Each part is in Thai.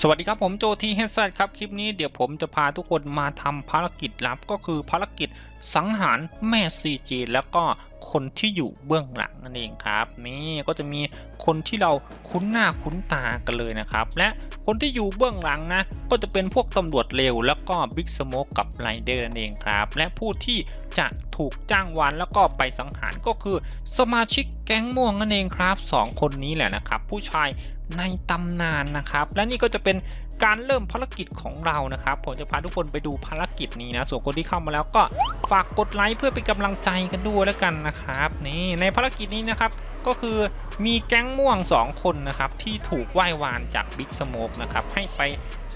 สวัสดีครับผมโจทีเฮดซครับ คลิปนี้เดี๋ยวผมจะพาทุกคนมาทำภารกิจลับก็คือภารกิจสังหารแม่ซีจีแล้วก็คนที่อยู่เบื้องหลังนั่นเองครับ นี่ก็จะมีคนที่เราคุ้นหน้าคุ้นตากันเลยนะครับ และ คนที่อยู่เบื้องหลังนะ ก็จะเป็นพวกตำรวจเร็ว แล้วก็บิ๊กสโมกกับไรเดอร์นั่นเองครับ และผู้ที่จะถูกจ้างวานแล้วก็ไปสังหารก็คือ สมาชิกแก๊งม่วงนั่นเองครับสองคนนี้แหละนะครับ ผู้ชายในตำนานนะครับ และนี่ก็จะเป็น การเริ่มภารกิจของเรานะครับ ผมจะพาทุกคนไปดูภารกิจนี้นะ ส่วนคนที่เข้ามาแล้วก็ฝากกดไลค์เพื่อเป็นกำลังใจกันด้วยแล้วกันนะครับนี่ในภารกิจนี้นะครับก็คือมีแก๊งม่วง 2 คนนะครับที่ถูกไหว้วานจากบิ๊กสโมกนะครับให้ไป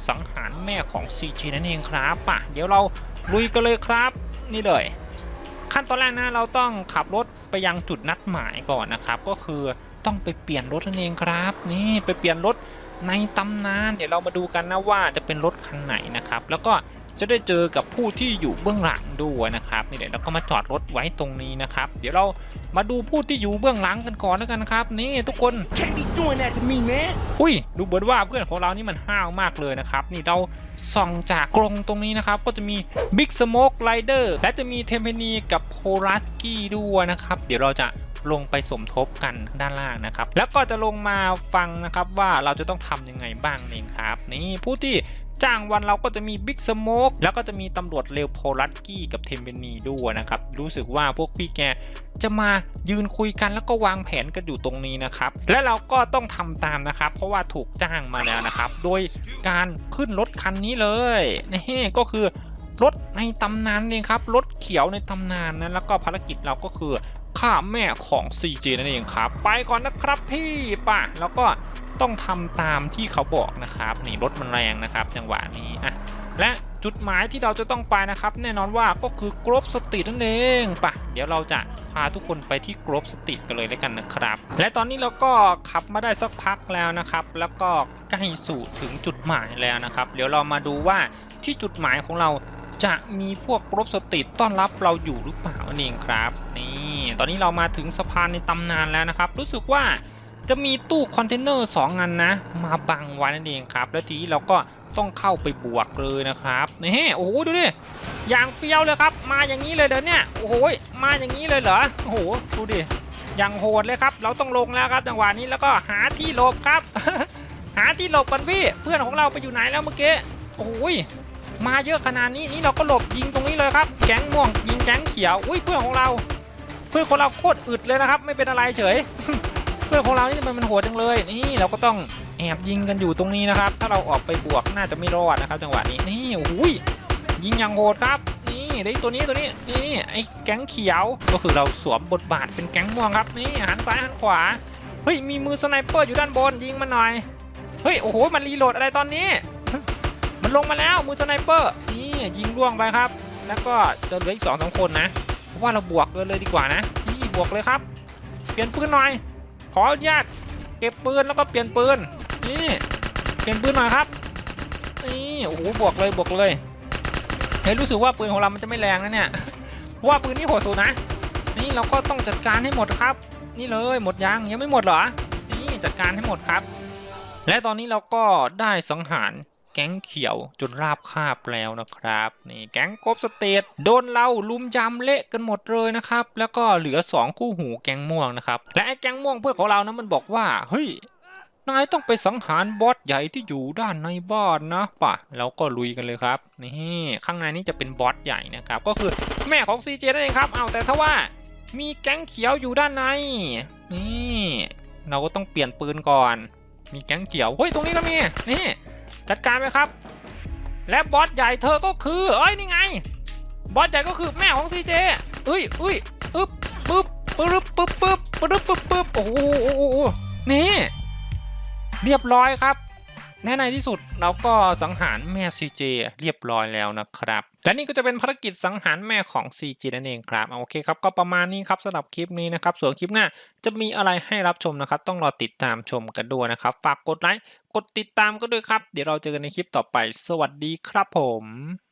สังหารแม่ของ CG นั่นเองครับป่ะเดี๋ยวเราลุยกันเลยครับ นี่เลย ขั้นตอนแรกนะเราต้องขับรถไปยังจุดนัดหมายก่อนนะครับ ก็คือต้องไปเปลี่ยนรถนั่นเองครับ นี่ไปเปลี่ยนรถ ในตำนานเดี๋ยวเรามาดูกันนะว่าจะเป็นรถคันไหนนะครับ แล้วก็จะได้เจอกับผู้ที่อยู่เบื้องหลังด้วยนะครับนี่เดี๋ยวเราก็มาจอดรถไว้ตรงนี้นะครับ เดี๋ยวเรามาดูผู้ที่อยู่เบื้องหลังกันก่อนแล้วกันนะครับ นี่ทุกคน Can't be doing that to me, man. อุ้ยดูเหมือนว่าเพื่อนของเรานี่มันห้าวมากเลยนะครับ นี่เราส่องจากกรงตรงนี้นะครับ ก็จะมี Big Smoke Rider และจะมีเทมเพนีกับโ o รัสกี้ด้วยนะครับ เดี๋ยวเราจะ ลงไปสมทบกันด้านล่างนะครับ แล้วก็จะลงมาฟังนะครับว่าเราจะต้องทำยังไงบ้างเองครับ นี่ผู้ที่จ้างวันเราก็จะมี Big Smoke แล้วก็จะมีตำรวจเร็วโ o รัสกี้กับเทมเพนีด้วยนะครับ รู้สึกว่าพวกพี่แกจะมายืนคุยกันแล้วก็วางแผนกันอยู่ตรงนี้นะครับ และเราก็ต้องทำตามนะครับ เพราะว่าถูกจ้างมาแล้วนะครับ โดยการขึ้นรถคันนี้เลยนี่ก็คือรถในตำนานเองครับรถเขียวในตำนานนะแล้วก็ภารกิจเราก็คือ ฆ่าแม่ของ CJ นั่นเองครับ ไปก่อนนะครับพี่ป่ะ แล้วก็ต้องทำตามที่เขาบอกนะครับ นี่รถมันแรงนะครับ จังหวะนี้อะและจุดหมายที่เราจะต้องไปนะครับ แน่นอนว่าก็คือกรบสตรีทนั่นเองปะเดี๋ยวเราจะพาทุกคนไปที่กรบสตรีทกันเลยแล้วกันนะครับ และตอนนี้เราก็ขับมาได้สักพักแล้วนะครับ แล้วก็ใกล้สู่ถึงจุดหมายแล้วนะครับ เดี๋ยวเรามาดูว่าที่จุดหมายของเราจะมีพวกกรบสตรีทต้อนรับเราอยู่หรือเปล่านั่นเองครับ นี่ ตอนนี้เรามาถึงสะพานในตำนานแล้วนะครับ รู้สึกว่าจะมีตู้คอนเทนเนอร์สองอันนะ มาบังไว้นั่นเองครับ แล้วทีนี้เราก็ต้องเข้าไปบวกเลยนะครับนี่โอ้โหดูดิอย่างเฟี้ยวเลยครับ มาอย่างนี้เลยเดี๋ยวเนี่ยโอ้โหมาอย่างนี้เลยเหรอโอ้โหดูดิอย่างโหดเลยครับ เราต้องลงแล้วครับจังหวะนี้แล้วก็หาที่หลบครับ หาที่หลบกันพี่เพื่อนของเราไปอยู่ไหนแล้วเมื่อกี้โอ้ยมาเยอะขนาดนี้นี่เราก็หลบยิงตรงนี้เลยครับ แก๊งม่วงยิงแก๊งเขียวอุ้ยเพื่อนของเรา เพื่อนของเราโคตรอึดเลยนะครับ ไม่เป็นอะไรเฉย เพื่อนของเรานี่ทำไมมันโหดจังเลยนี่เราก็ต้องแอบยิงกันอยู่ตรงนี้นะครับ ถ้าเราออกไปบวกน่าจะไม่รอดนะครับ จังหวะนี้นี่โอ้ยยิงอย่างโหดครับนี่ได้ตัวนี้ตัวนี้นี่ไอ้แก๊งเขียวก็คือเราสวมบทบาทเป็นแก๊งม่วงครับนี่หันซ้ายหันขวาเฮ้ยมีมือสไนเปอร์อยู่ด้านบนยิงมันหน่อยเฮ้ยโอ้โหมันรีโหลดอะไรตอนนี้ มันลงมาแล้วมือสไนเปอร์นี่ยิงล่วงไปครับ แล้วก็จะเหลืออีกสองสองคนนะ ว่าเราบวกเลยเลยดีกว่านะนี่บวกเลยครับ เปลี่ยนปืนหน่อย ขออนุญาตเก็บปืนแล้วก็เปลี่ยนปืนนี่เปลี่ยนปืนหน่อยครับนี่โอ้โหบวกเลยบวกเลยเฮ้ยรู้สึกว่าปืนของเรามันจะไม่แรงนะเนี่ยเพราะว่าปืนนี่โหดสุดนะ นี่เราก็ต้องจัดการให้หมดครับ นี่เลยหมดยังยังไม่หมดเหรอนี่จัดการให้หมดครับ และตอนนี้เราก็ได้สังหาร แก๊งเขียวจนราบคาบแล้วนะครับนี่แก๊งกบสเตทโดนเราลุมยำเละกันหมดเลยนะครับแล้วก็เหลือ 2 คู่หูแก๊งม่วงนะครับและไอ้แก๊งม่วงเพื่อนของเรานะมันบอกว่าเฮ้ยนายต้องไปสังหารบอสใหญ่ที่อยู่ด้านในบ้านนะป่ะเราก็ลุยกันเลยครับนี่ข้างในนี้จะเป็นบอสใหญ่นะครับก็คือแม่ของ CJ นั่นเองครับเอาแต่ถ้าว่ามีแก๊งเขียวอยู่ด้านในนี่เราก็ต้องเปลี่ยนปืนก่อน มีแก๊งเขียวเฮ้ยตรงนี้ก็มีนี่ จัดการไปครับ และบอสใหญ่เธอก็คือเอ้ยนี่ไง บอสใหญ่ก็คือแม่ของซีเจอ้ยเอ้ยอึ๊บปึ๊บปึ๊บปึ๊บปึ๊บปึ๊บปึ๊บปึ๊บโอ้โหนี่ เรียบร้อยครับแน่ในที่สุดเราก็สังหารแม่ซีเจเรียบร้อยแล้วนะครับ และนี่ก็จะเป็นภารกิจสังหารแม่ของ CG นั่นเองครับเอาโอเคครับก็ประมาณนี้ครับสำหรับคลิปนี้นะครับส่วนคลิปหน้าจะมีอะไรให้รับชมนะครับ ต้องรอติดตามชมกันด้วยนะครับ ฝากกดไลค์กดติดตามก็ด้วยครับ เดี๋ยวเราเจอกันในคลิปต่อไป สวัสดีครับผม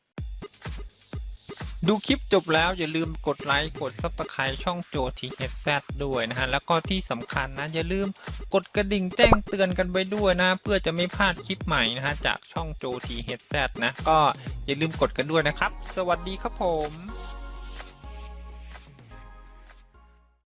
ดูคลิปจบแล้วอย่าลืมกดไลค์กดซับสไครต์ช่องโจทีเอสซด้วยนะฮะ แล้วก็ที่สำคัญนะ อย่าลืมกดกระดิ่งแจ้งเตือนกันไปด้วยนะ เพื่อจะไม่พลาดคลิปใหม่นะฮะ จากช่องโจทีเอสซนะ ก็อย่าลืมกดกันด้วยนะครับ สวัสดีครับผม